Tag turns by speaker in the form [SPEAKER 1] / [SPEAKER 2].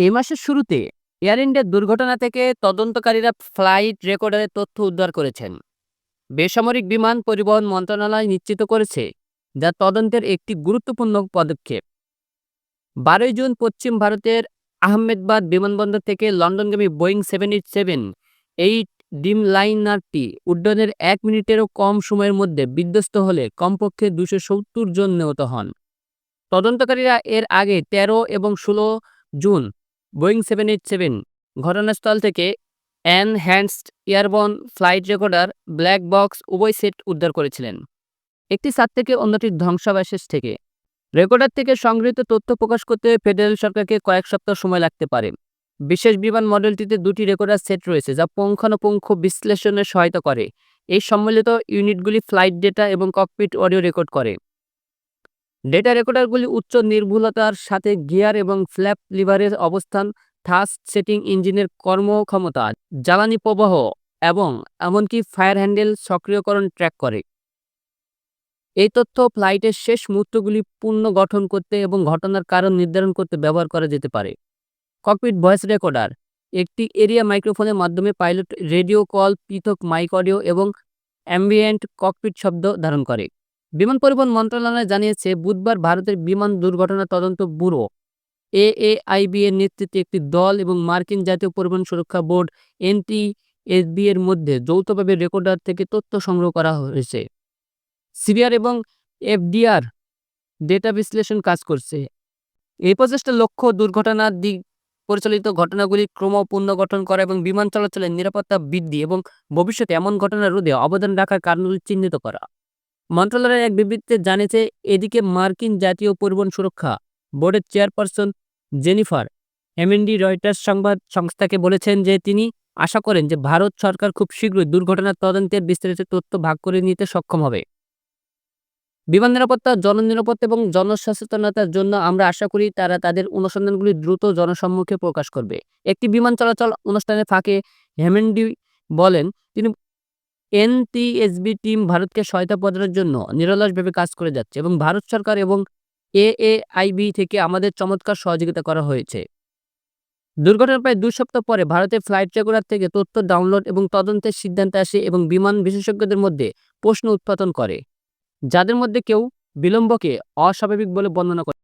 [SPEAKER 1] এই মাসের শুরুতে এয়ার ইন্ডিয়ার দুর্ঘটনা থেকে তদন্তকারীরা ফ্লাইট রেকর্ডারের তথ্য উদ্ধার করেছেন। বেসামরিক বিমান পরিবহন মন্ত্রণালয় নিশ্চিত করেছে যা তদন্তের একটি গুরুত্বপূর্ণ পদক্ষেপ। বারোই জুন পশ্চিম ভারতের আহমেদাবাদ বিমানবন্দর থেকে লন্ডনগামী Boeing seven eight seven, eight ডিম লাইনারটি উড্ডয়নের এক মিনিটেরও কম সময়ের মধ্যে বিধ্বস্ত হলে কমপক্ষে দুশো সত্তর জন নিহত হন। তদন্তকারীরা এর আগে তেরো এবং ষোলো June Boeing seven eight seven ঘটনাস্থল থেকে enhanced airborne flight recorder black box উভয় সেট উদ্ধার করেছিলেন। একটি সাত থেকে অন্যটির ধ্বংসাবশেষ থেকে। রেকর্ডার থেকে সংগৃহীত তথ্য প্রকাশ করতে ফেডারেল সরকারকে কয়েক সপ্তাহ সময় লাগতে পারে। বিশেষ বিমান মডেলটিতে দুটি রেকর্ডার সেট রয়েছে, যা পুঙ্খানুপুঙ্খ বিশ্লেষণে সহায়তা করে। এই সম্মিলিত ইউনিটগুলি ফ্লাইট ডেটা এবং ককপিট অডিও রেকর্ড করে। ডেটা রেকর্ডারগুলি উচ্চ নির্ভুলতার সাথে গিয়ার এবং ফ্ল্যাপ লিভারের অবস্থান থাস্ট সেটিং ইঞ্জিনের কর্মক্ষমতা, জ্বালানি প্রবাহ এবং এমনকি ফায়ার হ্যান্ডেল সক্রিয়করণ ট্র্যাক করে। এই তথ্য ফ্লাইটের শেষ মুহূর্তগুলি পূর্ণ গঠন করতে এবং ঘটনার কারণ নির্ধারণ করতে ব্যবহার করা যেতে পারে। ককপিট ভয়েস রেকর্ডার একটি এরিয়া মাইক্রোফোনের মাধ্যমে পাইলট রেডিও কল পৃথক মাইক অডিও এবং অ্যাম্বিয়েন্ট ককপিট শব্দ ধারণ করে। বিমান পরিবহন মন্ত্রণালয় জানিয়েছে, বুধবার ভারতের বিমান দুর্ঘটনা তদন্ত ব্যুরো এএআইবি এর নেতৃত্বে একটি দল এবং মার্কিন জাতীয় পরিবহন সুরক্ষা বোর্ড এনটিএসবি এর মধ্যে যৌথভাবে রেকর্ডার থেকে তথ্য সংগ্রহ করা হয়েছে। সিবিআর এবং এফডিআর ডেটা বিশ্লেষণ কাজ করছে। এই প্রচেষ্টার লক্ষ্য দুর্ঘটনার দিক পরিচালিত ঘটনাগুলি ক্রম পুনর্গঠন করা এবং বিমান চলাচলের নিরাপত্তা বৃদ্ধি এবং ভবিষ্যতে এমন ঘটনা রোধে অবদান রাখার কারণগুলি চিহ্নিত করা। মন্ত্রণালয়ের এক বিবৃতিতে জানিয়েছে, এদিকে মার্কিন জাতীয় পরিবহন সুরক্ষা বোর্ডের চেয়ারপারসন জেনিফার হেমেন্ডি রয়টার্স সংবাদ সংস্থাকে বলেছেন যে তিনি আশা করেন যে ভারত সরকার খুব শীঘ্রই দুর্ঘটনার তদন্তের বিস্তারিত তথ্য ভাগ করে নিতে সক্ষম হবে। বিমান নিরাপত্তা, জননিরাপত্তা এবং জনসচেতনতার জন্য আমরা আশা করি তারা তাদের অনুসন্ধানগুলি দ্রুত জনসম্মুখে প্রকাশ করবে। একটি বিমান চলাচল অনুষ্ঠানের ফাঁকে হেমেন্ডি বলেন, তিনি এনটিএসবি টিম ভারতকে সহায়তা প্রদানের জন্য নিরলসভাবে কাজ করে যাচ্ছে এবং ভারত সরকার এবং এএআইবি থেকে আমাদের চমৎকার সহযোগিতা করা হয়েছে। দুর্ঘটনার প্রায় দুই সপ্তাহ পরে ভারতে ফ্লাইট রেকর্ডার থেকে তথ্য ডাউনলোড এবং তদন্তের সিদ্ধান্ত আসে এবং বিমান বিশেষজ্ঞদের মধ্যে প্রশ্ন উৎপাদন করে, যাদের মধ্যে কেউ বিলম্বকে অস্বাভাবিক বলে বর্ণনা করে।